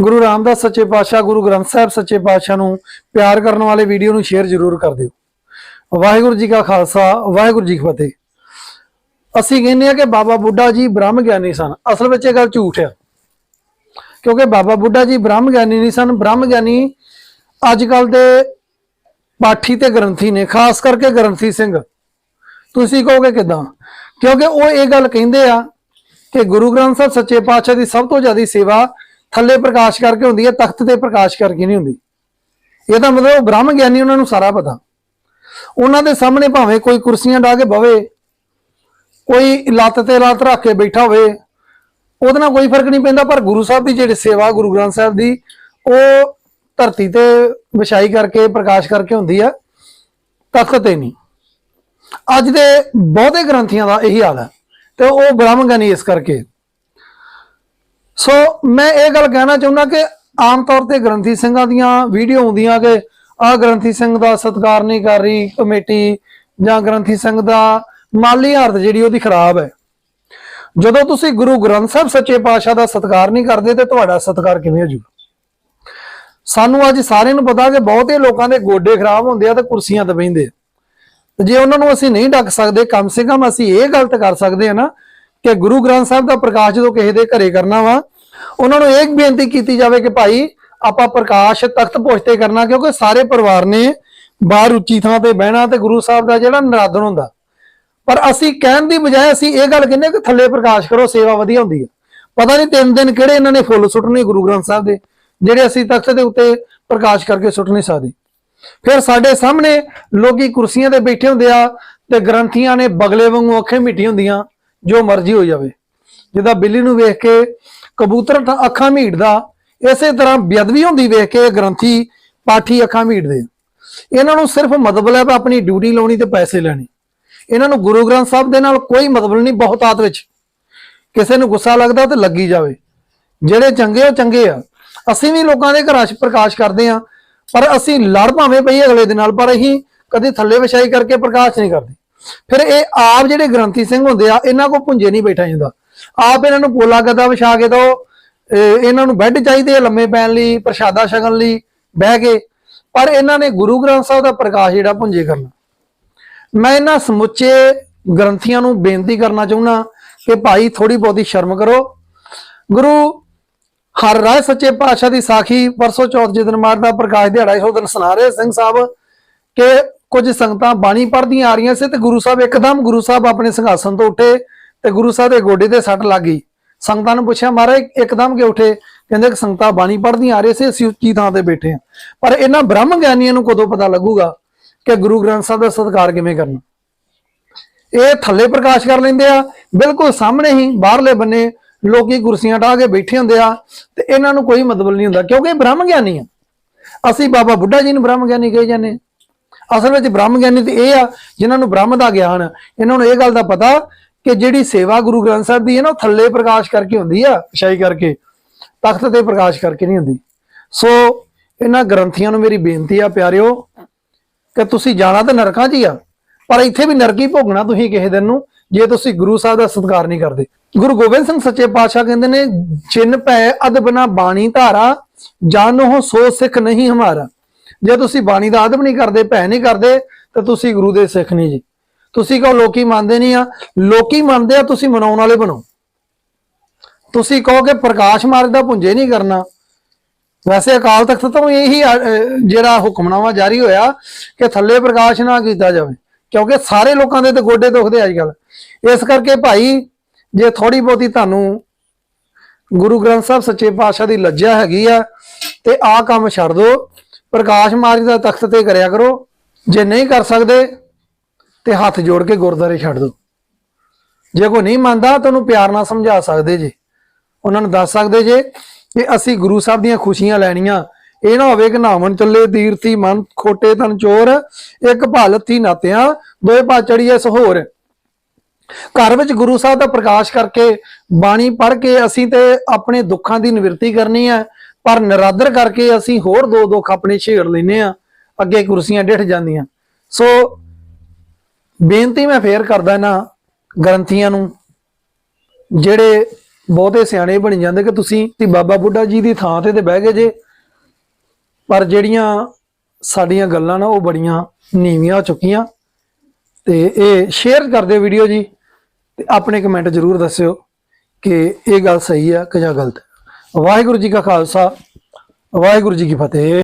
ਗੁਰੂ ਰਾਮਦਾਸ ਸੱਚੇ ਪਾਤਸ਼ਾਹ, ਗੁਰੂ ਗ੍ਰੰਥ ਸਾਹਿਬ ਸੱਚੇ ਪਾਤਸ਼ਾਹ ਨੂੰ ਪਿਆਰ ਕਰਨ ਵਾਲੇ ਵੀਡੀਓ ਨੂੰ ਸ਼ੇਅਰ ਜ਼ਰੂਰ ਕਰ ਦਿਓ। ਵਾਹਿਗੁਰੂ ਜੀ ਕਾ ਖਾਲਸਾ, ਵਾਹਿਗੁਰੂ ਜੀ ਕੀ ਫਤਿਹ। ਅਸੀਂ ਕਹਿੰਦੇ ਆ ਕਿ ਬਾਬਾ ਬੁੱਢਾ ਜੀ ਬ੍ਰਹਮ ਗਿਆਨੀ ਸਨ। ਅਸਲ ਵਿੱਚ ਇਹ ਗੱਲ ਝੂਠ ਆ। ਕਿਉਂਕਿ ਬਾਬਾ ਬੁੱਢਾ ਜੀ ਬ੍ਰਹਮ ਗਿਆਨੀ ਨਹੀਂ ਸਨ। ਬ੍ਰਹਮ ਗਿਆਨੀ ਅੱਜ ਕੱਲ ਦੇ ਪਾਠੀ ਤੇ ਗ੍ਰੰਥੀ ਨੇ, ਖਾਸ ਕਰਕੇ ਗ੍ਰੰਥੀ ਸਿੰਘ। ਤੁਸੀਂ ਕਹੋਗੇ ਕਿਦਾਂ? ਕਿਉਂਕਿ ਉਹ ਇਹ ਗੱਲ ਕਹਿੰਦੇ ਆ ਕਿ ਗੁਰੂ ਗ੍ਰੰਥ ਸਾਹਿਬ ਸੱਚੇ ਪਾਤਸ਼ਾਹ ਦੀ ਸਭ ਤੋਂ ਜ਼ਿਆਦਾ ਸੇਵਾ ਥੱਲੇ ਪ੍ਰਕਾਸ਼ ਕਰਕੇ ਹੁੰਦੀ ਹੈ, ਤਖਤ ਤੇ ਪ੍ਰਕਾਸ਼ ਕਰਕੇ ਨਹੀਂ ਹੁੰਦੀ। ਇਹ ਤਾਂ ਮਤਲਬ ਉਹ ਬ੍ਰਹਮ ਗਿਆਨੀ ਉਹਨਾਂ ਨੂੰ ਸਾਰਾ ਪਤਾ। ਉਹਨਾਂ ਦੇ ਸਾਹਮਣੇ ਭਾਵੇਂ ਕੋਈ ਕੁਰਸੀਆਂ ਢਾ ਕੇ ਬਵੇ, ਕੋਈ ਲੱਤ ਤੇ ਲੱਤ ਰੱਖ ਕੇ ਬੈਠਾ ਹੋਵੇ, ਉਹਦੇ ਨਾਲ ਕੋਈ ਫ਼ਰਕ ਨਹੀਂ ਪੈਂਦਾ, ਪਰ ਗੁਰੂ ਸਾਹਿਬ ਦੀ ਜਿਹੜੀ ਸੇਵਾ, ਗੁਰੂ ਗ੍ਰੰਥ ਸਾਹਿਬ ਦੀ, ਉਹ ਧਰਤੀ ਤੇ ਵਿਛਾਈ ਕਰਕੇ, ਪ੍ਰਕਾਸ਼ ਕਰਕੇ ਹੁੰਦੀ ਆ ਤਖਤ ਤੇ ਨਹੀਂ। ਅੱਜ ਦੇ ਬਹੁਤੇ ਗ੍ਰੰਥੀਆਂ ਦਾ ਇਹੀ ਹਾਲ ਹੈ, ਤੇ ਉਹ ਬ੍ਰਹਮ ਗਿਆਨੀ ਇਸ ਕਰਕੇ। ਸੋ ਮੈਂ ਇਹ ਗੱਲ ਕਹਿਣਾ ਚਾਹੁੰਦਾ ਕਿ ਆਮ ਤੌਰ ਤੇ ਗ੍ਰੰਥੀ ਸਿੰਘਾਂ ਦੀਆਂ ਵੀਡੀਓ ਹੁੰਦੀਆਂ ਕਿ ਆਹ ਗ੍ਰੰਥੀ ਸਿੰਘ ਦਾ ਸਤਿਕਾਰ ਨਹੀਂ ਕਰ ਰਹੀ ਕਮੇਟੀ ਜਾਂ ਗ੍ਰੰਥੀ ਸਿੰਘ ਦਾ ਮਾਲੀ ਹਾਲਤ ਜਿਹੜੀ ਉਹਦੀ ਖਰਾਬ ਹੈ। ਜਦੋਂ ਤੁਸੀਂ ਗੁਰੂ ਗ੍ਰੰਥ ਸਾਹਿਬ ਸੱਚੇ ਪਾਤਸ਼ਾਹ ਦਾ ਸਤਿਕਾਰ ਨਹੀਂ ਕਰਦੇ ਤੇ ਤੁਹਾਡਾ ਸਤਿਕਾਰ ਕਿਵੇਂ ਹੋ ਜਾਊਗਾ? ਸਾਨੂੰ ਅੱਜ ਸਾਰਿਆਂ ਨੂੰ ਪਤਾ ਕਿ ਬਹੁਤੇ ਲੋਕਾਂ ਦੇ ਗੋਡੇ ਖਰਾਬ ਹੁੰਦੇ ਆ ਤੇ ਕੁਰਸੀਆਂ ਤੇ ਬਹਿੰਦੇ ਤੇ ਜੇ ਉਹਨਾਂ ਨੂੰ ਅਸੀਂ ਨਹੀਂ ਡੱਕ ਸਕਦੇ, ਕਮ ਸੇ ਕਮ ਅਸੀਂ ਇਹ ਗਲਤ ਕਰ ਸਕਦੇ ਹਾਂ ਨਾ ਕਿ ਗੁਰੂ ਗ੍ਰੰਥ ਸਾਹਿਬ ਦਾ ਪ੍ਰਕਾਸ਼ ਜਦੋਂ ਕਿਸੇ ਦੇ ਘਰੇ ਕਰਨਾ ਵਾ ਉਹਨਾਂ ਨੂੰ ਇਹ ਬੇਨਤੀ ਕੀਤੀ ਜਾਵੇ ਕਿ ਭਾਈ ਆਪਾਂ ਪ੍ਰਕਾਸ਼ ਤਖਤ ਪੁਸ਼ਤੇ ਕਰਨਾ, ਕਿਉਂਕਿ ਸਾਰੇ ਪਰਿਵਾਰ ਨੇ ਬਾਹਰ ਉੱਚੀ ਥਾਂ ਤੇ ਬਹਿਣਾ ਤੇ ਗੁਰੂ ਸਾਹਿਬ ਦਾ ਜਿਹੜਾ ਨਰਾਦਨ ਹੁੰਦਾ। ਪਰ ਅਸੀਂ ਕਹਿਣ ਦੀ ਬਜਾਏ ਅਸੀਂ ਇਹ ਗੱਲ ਕਹਿੰਦੇ ਕਿ ਥੱਲੇ ਪ੍ਰਕਾਸ਼ ਕਰੋ, ਸੇਵਾ ਵਧੀਆ ਹੁੰਦੀ ਹੈ। ਪਤਾ ਨਹੀਂ ਤਿੰਨ ਦਿਨ ਕਿਹੜੇ ਇਹਨਾਂ ਨੇ ਫੁੱਲ ਸੁੱਟਣੇ ਗੁਰੂ ਗ੍ਰੰਥ ਸਾਹਿਬ ਦੇ, ਜਿਹੜੇ ਅਸੀਂ ਤਖਤ ਦੇ ਉੱਤੇ ਪ੍ਰਕਾਸ਼ ਕਰਕੇ ਸੁੱਟ ਨਹੀਂ ਸਕਦੇ। ਫਿਰ ਸਾਡੇ ਸਾਹਮਣੇ ਲੋਕੀ ਕੁਰਸੀਆਂ ਤੇ ਬੈਠੇ ਹੁੰਦੇ ਆ ਤੇ ਗ੍ਰੰਥੀਆਂ ਨੇ ਬਗਲੇ ਵਾਂਗੂ ਅੱਖੇ ਮੀਟੀ ਹੁੰਦੀਆਂ, ਜੋ ਮਰਜ਼ੀ ਹੋ ਜਾਵੇ। ਜਿੱਦਾਂ ਬਿੱਲੀ ਨੂੰ ਵੇਖ ਕੇ ਕਬੂਤਰ ਅੱਖਾਂ ਮੀਟਦਾ। ਇਸੇ ਤਰ੍ਹਾਂ ਬੇਅਦਬੀ ਹੁੰਦੀ ਵੇਖ ਕੇ ਗ੍ਰੰਥੀ ਪਾਠੀ ਅੱਖਾਂ ਮੀਟਦੇ ਇਹਨਾਂ ਨੂੰ ਸਿਰਫ ਮਤਲਬ ਹੈ ਵੀ ਆਪਣੀ ਡਿਊਟੀ ਲਾਉਣੀ ਤੇ ਪੈਸੇ ਲੈਣੇ। ਇਹਨਾਂ ਨੂੰ ਗੁਰੂ ਗ੍ਰੰਥ ਸਾਹਿਬ ਦੇ ਨਾਲ ਕੋਈ ਮਤਲਬ ਨਹੀਂ ਬਹੁਤਾਤ ਵਿੱਚ। ਕਿਸੇ ਨੂੰ ਗੁੱਸਾ ਲੱਗਦਾ ਤੇ ਲੱਗੀ ਜਾਵੇ। ਜਿਹੜੇ ਚੰਗੇ ਉਹ ਚੰਗੇ ਆ। ਅਸੀਂ ਵੀ ਲੋਕਾਂ ਦੇ ਘਰਾਂ 'ਚ ਪ੍ਰਕਾਸ਼ ਕਰਦੇ ਆ ਪਰ ਅਸੀਂ ਲੜ ਭਾਵੇਂ ਪਈ ਅਗਲੇ ਦੇ ਨਾਲ, ਪਰ ਅਸੀਂ ਕਦੇ ਥੱਲੇ ਵਿਛਾਈ ਕਰਕੇ ਪ੍ਰਕਾਸ਼ ਨਹੀਂ ਕਰਦੇ। ਫਿਰ ਇਹ ਆਪ ਜਿਹੜੇ ਗ੍ਰੰਥੀ ਸਿੰਘ ਹੁੰਦੇ ਆ, ਇਹਨਾਂ ਕੋ ਪੁੰਜੇ ਨਹੀਂ ਬੈਠਾ ਜਾਂਦਾ। ਆਪ ਇਹਨਾਂ ਨੂੰ ਪੋਲਾ ਗੱਦਾ ਵਿਛਾ ਕੇ ਦੋ ਇਹਨਾਂ ਨੂੰ ਬੈੱਡ ਚਾਹੀਦੇ ਆ ਲੰਮੇ ਪੈਣ ਲਈ, ਪ੍ਰਸ਼ਾਦਾ ਛਕਣ ਲਈ, ਬਹਿ ਕੇ। ਪਰ ਇਹਨਾਂ ਨੇ ਗੁਰੂ ਗ੍ਰੰਥ ਸਾਹਿਬ ਦਾ ਪ੍ਰਕਾਸ਼ ਜਿਹੜਾ ਪੁੰਜੇ ਕਰਨਾ। ਮੈਂ ਇਹਨਾਂ ਸਮੁੱਚੇ ਗ੍ਰੰਥੀਆਂ ਨੂੰ ਬੇਨਤੀ ਕਰਨਾ ਚਾਹੁੰਦਾ ਕਿ ਭਾਈ ਥੋੜੀ ਬਹੁਤੀ ਸ਼ਰਮ ਕਰੋ। ਗੁਰੂ ਹਰ ਰਾਏ ਸੱਚੇ ਪਾਤਸ਼ਾਹ ਦੀ ਸਾਖੀ ਪਰਸੋਂ ਚੌਥ ਜਿਸ ਮਾਰ ਦਾ ਪ੍ਰਕਾਸ਼ ਦਿਹਾੜਾ ਇਸ ਦਿਨ ਸੁਣਾ ਰਹੇ ਸਿੰਘ ਸਾਹਿਬ ਕਿ ਕੁਝ ਸੰਗਤਾਂ ਬਾਣੀ ਪੜ੍ਹਦੀਆਂ ਆ ਰਹੀਆਂ ਸੀ ਤੇ ਗੁਰੂ ਸਾਹਿਬ ਇੱਕਦਮ ਗੁਰੂ ਸਾਹਿਬ ਆਪਣੇ ਸਿੰਘਾਸਨ ਤੋਂ ਉੱਠੇ। ਤੇ ਗੁਰੂ ਸਾਹਿਬ ਦੇ ਗੋਡੇ ਤੇ ਸੱਟ ਲੱਗ ਗਈ। ਸੰਗਤਾਂ ਨੂੰ ਪੁੱਛਿਆ, ਮਹਾਰਾਜ, ਇੱਕਦਮ ਕਿ ਉੱਠੇ? ਕਹਿੰਦੇ, ਕਿ ਸੰਗਤਾਂ ਬਾਣੀ ਪੜ੍ਹਦੀਆਂ ਆ ਰਹੇ ਸੀ, ਅਸੀਂ ਉੱਚੀ ਥਾਂ ਤੇ ਬੈਠੇ ਹਾਂ। ਪਰ ਇਹਨਾਂ ਬ੍ਰਹਮ ਗਿਆਨੀਆਂ ਨੂੰ ਕਦੋਂ ਪਤਾ ਲੱਗੂਗਾ ਕਿ ਗੁਰੂ ਗ੍ਰੰਥ ਸਾਹਿਬ ਦਾ ਸਤਿਕਾਰ ਕਿਵੇਂ ਕਰਨਾ? ਇਹ ਥੱਲੇ ਪ੍ਰਕਾਸ਼ ਕਰ ਲੈਂਦੇ ਆ। ਬਿਲਕੁਲ ਸਾਹਮਣੇ ਹੀ ਬਾਹਰਲੇ ਬੰਨੇ ਲੋਕੀ ਕੁਰਸੀਆਂ ਢਾ ਕੇ ਬੈਠੇ ਹੁੰਦੇ ਆ ਤੇ ਇਹਨਾਂ ਨੂੰ ਕੋਈ ਮਤਲਬ ਨਹੀਂ ਹੁੰਦਾ, ਕਿਉਂਕਿ ਇਹ ਬ੍ਰਹਮ ਗਿਆਨੀ ਆ। ਅਸੀਂ ਬਾਬਾ ਬੁੱਢਾ ਜੀ ਨੂੰ ਬ੍ਰਹਮ ਗਿਆਨੀ ਕਹੇ ਜਾਂਦੇ ਹਾਂ। ਅਸਲ ਵਿੱਚ ਬ੍ਰਹਮ ਗਿਆਨੀ ਤੇ ਇਹ ਆ, ਜਿਨ੍ਹਾਂ ਨੂੰ ਬ੍ਰਹਮ ਦਾ ਗਿਆਨ ਇਹਨਾਂ ਨੂੰ ਇਹ ਗੱਲ ਦਾ ਪਤਾ ਕਿ ਜਿਹੜੀ ਸੇਵਾ ਗੁਰੂ ਗ੍ਰੰਥ ਸਾਹਿਬ ਦੀ ਹੈ ਨਾ, ਉਹ ਥੱਲੇ ਪ੍ਰਕਾਸ਼ ਕਰਕੇ ਹੁੰਦੀ ਆ ਵਿਛਾਈ ਕਰਕੇ। ਤਖਤ ਤੇ ਪ੍ਰਕਾਸ਼ ਕਰਕੇ ਨਹੀਂ ਹੁੰਦੀ। ਸੋ, ਇਹਨਾਂ ਗ੍ਰੰਥੀਆਂ ਨੂੰ ਮੇਰੀ ਬੇਨਤੀ ਆ, ਪਿਆਰਿਓ, ਕਿ ਤੁਸੀਂ ਜਾਣਾ ਤਾਂ ਨਰਕਾਂ 'ਚ ਹੀ ਆ, ਪਰ ਇੱਥੇ ਵੀ ਨਰਕੀ ਭੋਗਣਾ ਤੁਸੀਂ ਕਿਸੇ ਦਿਨ ਨੂੰ, ਜੇ ਤੁਸੀਂ ਗੁਰੂ ਸਾਹਿਬ ਦਾ ਸਤਿਕਾਰ ਨਹੀਂ ਕਰਦੇ। ਗੁਰੂ ਗੋਬਿੰਦ ਸਿੰਘ ਸੱਚੇ ਪਾਤਸ਼ਾਹ ਕਹਿੰਦੇ ਨੇ, ਜਿਨ ਭੈ ਅਦਬ ਨਾ ਬਾਣੀ ਧਾਰਾ, ਜਾਨੋ ਸੋ ਸਿੱਖ ਨਹੀਂ ਹਮਾਰਾ। ਜੇ ਤੁਸੀਂ ਬਾਣੀ ਦਾ ਅਦਬ ਨਹੀਂ ਕਰਦੇ, ਭੈ ਨਹੀਂ ਕਰਦੇ, ਤਾਂ ਤੁਸੀਂ ਗੁਰੂ ਦੇ ਸਿੱਖ ਨਹੀਂ ਜੀ। ਤੁਸੀਂ ਕਹੋ ਲੋਕੀ ਮੰਨਦੇ ਨਹੀਂ ਆ, ਲੋਕੀ ਮੰਨਦੇ ਆ ਤੁਸੀਂ ਮਨਾਉਣ ਵਾਲੇ ਬਣੋ। ਤੁਸੀਂ ਕਹੋ ਕਿ ਪ੍ਰਕਾਸ਼ ਮਾਰਗ ਦਾ ਪੁੰਜੇ ਨਹੀਂ ਕਰਨਾ। ਵੈਸੇ ਅਕਾਲ ਤਖਤ ਤੋਂ ਇਹੀ ਜਿਹੜਾ ਹੁਕਮਨਾਮਾ ਜਾਰੀ ਹੋਇਆ ਕਿ ਥੱਲੇ ਪ੍ਰਕਾਸ਼ ਨਾ ਕੀਤਾ ਜਾਵੇ, ਕਿਉਂਕਿ ਸਾਰੇ ਲੋਕਾਂ ਦੇ ਤੇ ਗੋਡੇ ਦੁਖਦੇ ਅੱਜ ਕੱਲ ਇਸ ਕਰਕੇ ਭਾਈ, ਜੇ ਥੋੜੀ ਬਹੁਤੀ ਤੁਹਾਨੂੰ ਗੁਰੂ ਗ੍ਰੰਥ ਸਾਹਿਬ ਸੱਚੇ ਪਾਤਸ਼ਾਹ ਦੀ ਲੱਜਾ ਹੈਗੀ ਆ, ਤੇ ਆਹ ਕੰਮ ਛੱਡ ਦਿਓ। ਪ੍ਰਕਾਸ਼ ਮਾਰਗ ਦਾ ਤਖਤ ਤੇ ਕਰਿਆ ਕਰੋ। ਜੇ ਨਹੀਂ ਕਰ ਸਕਦੇ ਤੇ ਹੱਥ ਜੋੜ ਕੇ ਗੁਰਦਾਰੇ ਛੱਡ ਦਿਓ ਜੇ ਕੋਈ ਨਹੀਂ ਮੰਨਦਾ, ਤਾਂ ਉਹਨੂੰ ਪਿਆਰ ਨਾਲ ਸਮਝਾ ਸਕਦੇ ਜੇ। ਉਹਨਾਂ ਨੂੰ ਦੱਸ ਸਕਦੇ ਜੇ ਕਿ ਅਸੀਂ ਗੁਰੂ ਸਾਹਿਬ ਦੀਆਂ ਖੁਸ਼ੀਆਂ ਲੈਣੀਆਂ। ਇਹ ਨਾ ਹੋਵੇ ਕਿ ਨਾਵਣ ਚੱਲੇ ਤੀਰਥੀ ਮਨ ਖੋਟੇ ਤਨ ਚੋਰ, ਇੱਕ ਭਾਲਤੀ ਨਾਤਿਆਂ ਦੋਏ ਪਾ ਚੜੀਏ ਸਹੋਰ ਘਰ ਵਿੱਚ ਗੁਰੂ ਸਾਹਿਬ ਦਾ ਪ੍ਰਕਾਸ਼ ਕਰਕੇ ਬਾਣੀ ਪੜ੍ਹ ਕੇ ਅਸੀਂ ਤੇ ਆਪਣੇ ਦੁੱਖਾਂ ਦੀ ਨਿਵਰਤੀ ਕਰਨੀ ਹੈ ਪਰ ਨਰਾਦਰ ਕਰਕੇ ਅਸੀਂ ਹੋਰ ਦੋ ਦੁੱਖ ਆਪਣੇ ਛੇੜ ਲੈਨੇ ਆ। ਅੱਗੇ ਕੁਰਸੀਆਂ ਡਿੱਠ ਜਾਂਦੀਆਂ। ਸੋ ਬੇਨਤੀ ਮੈਂ ਫੇਰ ਕਰਦਾ ਨਾ ਗ੍ਰੰਥੀਆਂ ਨੂੰ, ਜਿਹੜੇ ਬਹੁਤੇ ਸਿਆਣੇ ਬਣੀ ਜਾਂਦੇ ਕਿ ਤੁਸੀਂ ਤੇ ਬਾਬਾ ਬੁੱਢਾ ਜੀ ਦੀ ਥਾਂ ਤੇ ਤੇ ਬਹਿ ਗਏ ਜੇ, ਪਰ ਜਿਹੜੀਆਂ ਸਾਡੀਆਂ ਗੱਲਾਂ ਨਾ ਉਹ ਬੜੀਆਂ ਨੀਵੀਆਂ ਹੋ ਚੁੱਕੀਆਂ। ਤੇ ਇਹ ਸ਼ੇਅਰ ਕਰ ਦਿਓ ਵੀਡੀਓ ਜੀ, ਤੇ ਆਪਣੇ ਕਮੈਂਟ ਜ਼ਰੂਰ ਦੱਸਿਓ ਕਿ ਇਹ ਗੱਲ ਸਹੀ ਆ ਕਿ ਜਾਂ ਗਲਤ। ਵਾਹਿਗੁਰੂ ਜੀ ਕਾ ਖਾਲਸਾ, ਵਾਹਿਗੁਰੂ ਜੀ ਕੀ ਫਤਿਹ।